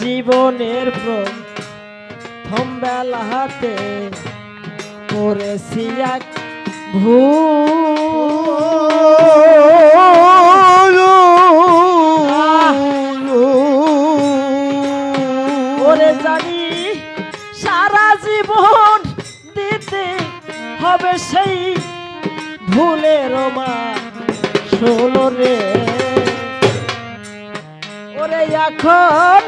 জীবনের প্রথম বেলাতে করেছি এক ভুল। ওরে জানি সারা জীবন দিতে হবে সেই ভুলের মা শোনো রে। ওরে এখন